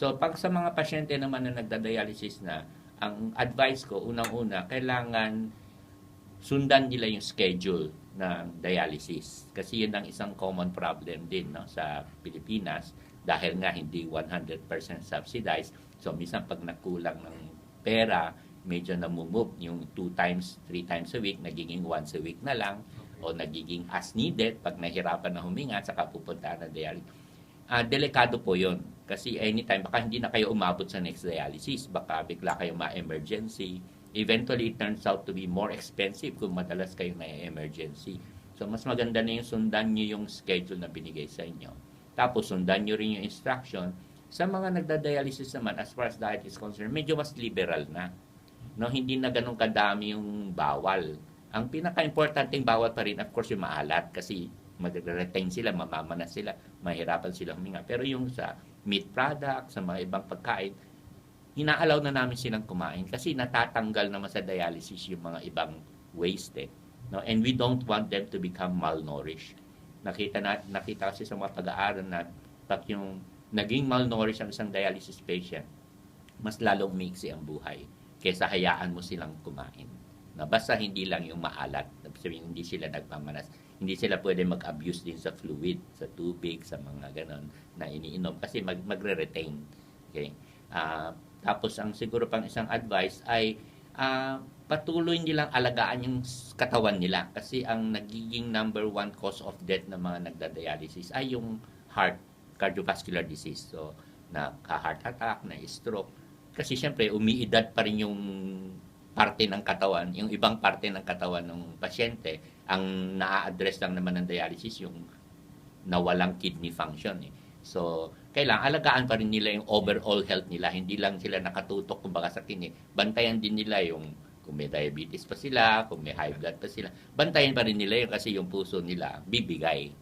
So, pag sa mga pasyente naman na nagda-dialysis na, ang advice ko, unang-una, kailangan sundan nila yung schedule ng dialysis. Kasi yun ang isang common problem din no, sa Pilipinas dahil nga hindi 100% subsidized. So, minsan pag nagkulang ng pera, medyo namumove yung two times, three times a week, nagiging once a week na lang o nagiging as needed pag nahirapan na huminga saka pupunta na dialysis. Ah, delikado po yon kasi anytime baka hindi na kayo umabot sa next dialysis baka bigla kayo ma-emergency. Eventually it turns out to be more expensive kung madalas kayo na emergency so mas maganda na yung sundan nyo yung schedule na binigay sa inyo. Tapos sundan nyo rin yung instruction. Sa mga nagda-dialysis naman as far as diet is concerned medyo mas liberal na. No hindi na ganun kadami yung bawal. Ang pinaka-importanting bawal pa rin of course yung maalat. Kasi magre-retain sila, mamamana sila, mahirapan silang huminga. Pero yung sa meat product, sa mga ibang pagkain, inaalaw na namin silang kumain kasi natatanggal naman sa dialysis yung mga ibang waste. Eh. No? And we don't want them to become malnourished. Nakita, na, nakita kasi sa mga pag-aaral na pag yung naging malnourished ang isang dialysis patient, mas lalong mixi ang buhay kaysa hayaan mo silang kumain. Na basta hindi lang yung maalat, sabihin, hindi sila nagmamanas hindi sila pwede mag-abuse din sa fluid, sa tubig, sa mga ganon na iniinom kasi mag magre-retain. Okay? Uh, tapos ang siguro pang isang advice ay uh, patuloy nilang alagaan yung katawan nila kasi ang nagiging number one cause of death ng mga nagda-dialysis ay yung heart cardiovascular disease. So, na heart attack, na stroke. Kasi syempre, umiidad pa rin yung parte ng katawan, yung ibang parte ng katawan ng pasyente, ang na-address lang naman ng dialysis yung nawalang kidney function. Eh. So, kailangan alagaan pa rin nila yung overall health nila. Hindi lang sila nakatutok kumbaga sa kidney. Bantayan din nila yung kung may diabetes pa sila, kung may high blood pa sila. Bantayan pa rin nila yun kasi yung puso nila bibigay.